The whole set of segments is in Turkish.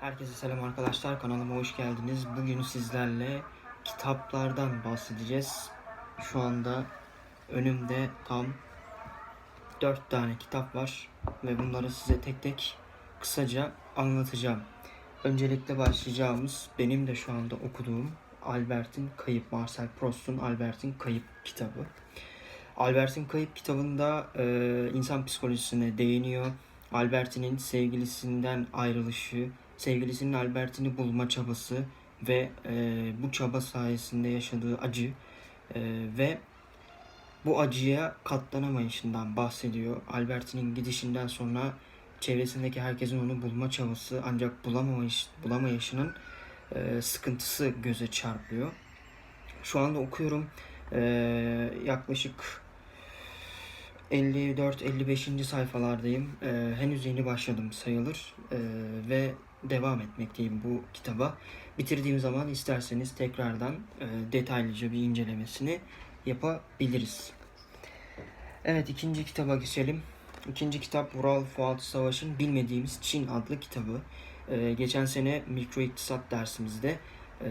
Herkese selam arkadaşlar kanalıma hoş geldiniz. Bugün sizlerle kitaplardan bahsedeceğiz. Şu anda önümde tam 4 tane kitap var ve bunları size tek tek kısaca anlatacağım. Öncelikle başlayacağımız benim de şu anda okuduğum Albert'in Kayıp Marcel Proust'un Albert'in Kayıp kitabı. Albert'in Kayıp kitabında e, insan psikolojisine değiniyor. Albert'in sevgilisinden ayrılışı, sevgilisinin Albert'ini bulma çabası ve e, bu çaba sayesinde yaşadığı acı e, ve bu acıya katlanamayışından bahsediyor. Albert'in gidişinden sonra çevresindeki herkesin onu bulma çabası ancak bulamamayış, bulamayışının e, sıkıntısı göze çarpıyor. Şu anda okuyorum. E, yaklaşık 54-55. sayfalardayım. Ee, henüz yeni başladım sayılır Ee, ve devam etmekteyim bu kitaba. Bitirdiğim zaman isterseniz tekrardan e, detaylıca bir incelemesini yapabiliriz. Evet ikinci kitaba geçelim. İkinci kitap Vural Fuat Savaş'ın Bilmediğimiz Çin adlı kitabı. Ee, geçen sene mikro iktisat dersimizde e,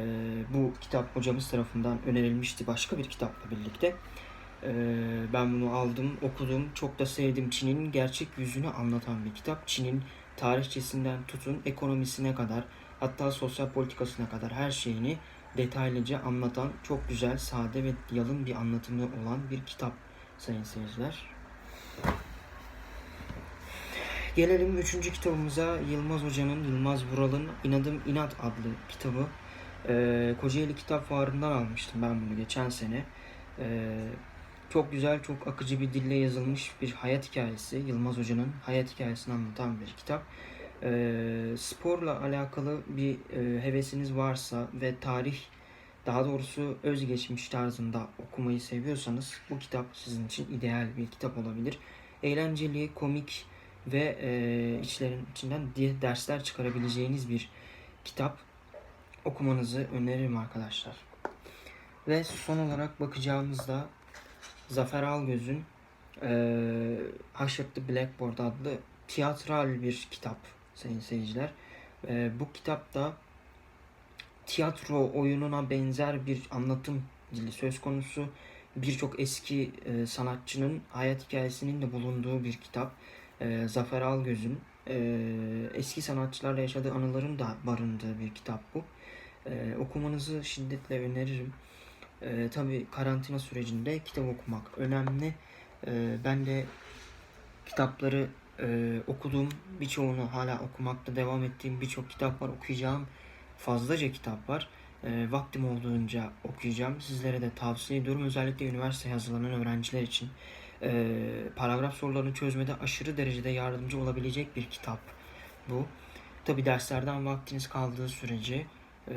bu kitap hocamız tarafından önerilmişti başka bir kitapla birlikte. Ee, ben bunu aldım, okudum. Çok da sevdim. Çin'in gerçek yüzünü anlatan bir kitap. Çin'in tarihçesinden tutun ekonomisine kadar hatta sosyal politikasına kadar her şeyini detaylıca anlatan çok güzel, sade ve yalın bir anlatımı olan bir kitap sayın seyirciler. Gelelim üçüncü kitabımıza Yılmaz Hoca'nın, Yılmaz Vural'ın İnadım İnat adlı kitabı. Ee, Kocaeli Kitap Fuarı'ndan almıştım ben bunu geçen sene. Ee, çok güzel, çok akıcı bir dille yazılmış bir hayat hikayesi. Yılmaz Hoca'nın hayat hikayesini anlatan bir kitap. Ee, sporla alakalı bir e, hevesiniz varsa ve tarih, daha doğrusu özgeçmiş tarzında okumayı seviyorsanız bu kitap sizin için ideal bir kitap olabilir. Eğlenceli, komik ve e, içlerin içinden diye dersler çıkarabileceğiniz bir kitap okumanızı öneririm arkadaşlar. Ve son olarak bakacağımızda Zafer Algöz'ün e, Hushard the Blackboard adlı tiyatral bir kitap sayın seyirciler. E, bu kitapta tiyatro oyununa benzer bir anlatım dili söz konusu. Birçok eski e, sanatçının hayat hikayesinin de bulunduğu bir kitap. E, Zafer Algöz'ün e, eski sanatçılarla yaşadığı anıların da barındığı bir kitap bu. E, okumanızı şiddetle öneririm. E, tabii karantina sürecinde kitap okumak önemli. E, ben de kitapları e, okudum. Birçoğunu hala okumakta devam ettiğim birçok kitap var. Okuyacağım fazlaca kitap var. E, vaktim olduğunca okuyacağım. Sizlere de tavsiye ediyorum. Özellikle üniversite hazırlanan öğrenciler için e, paragraf sorularını çözmede aşırı derecede yardımcı olabilecek bir kitap bu. Tabi derslerden vaktiniz kaldığı sürece e,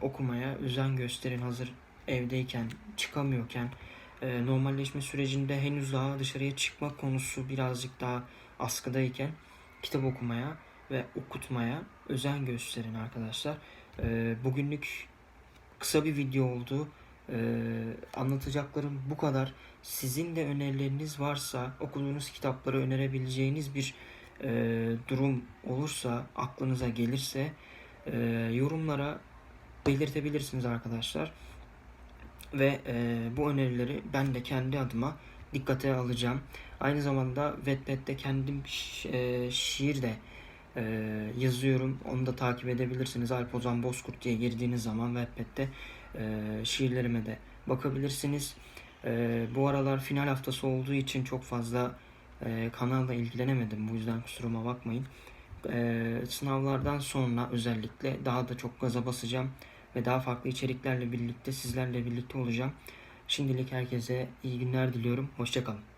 okumaya özen gösterin. Hazır evdeyken, çıkamıyorken, e, normalleşme sürecinde henüz daha dışarıya çıkma konusu birazcık daha askıdayken kitap okumaya ve okutmaya özen gösterin arkadaşlar. E, bugünlük kısa bir video oldu. E, anlatacaklarım bu kadar. Sizin de önerileriniz varsa, okuduğunuz kitapları önerebileceğiniz bir e, durum olursa, aklınıza gelirse e, yorumlara belirtebilirsiniz arkadaşlar. Ve e, bu önerileri ben de kendi adıma dikkate alacağım. Aynı zamanda Wattpad'de kendim şi- e, şiir de e, yazıyorum. Onu da takip edebilirsiniz. Alp Ozan Bozkurt diye girdiğiniz zaman Wattpad'de e, şiirlerime de bakabilirsiniz. E, bu aralar final haftası olduğu için çok fazla e, kanalla ilgilenemedim. Bu yüzden kusuruma bakmayın. E, sınavlardan sonra özellikle daha da çok gaza basacağım ve daha farklı içeriklerle birlikte sizlerle birlikte olacağım. Şimdilik herkese iyi günler diliyorum. Hoşçakalın.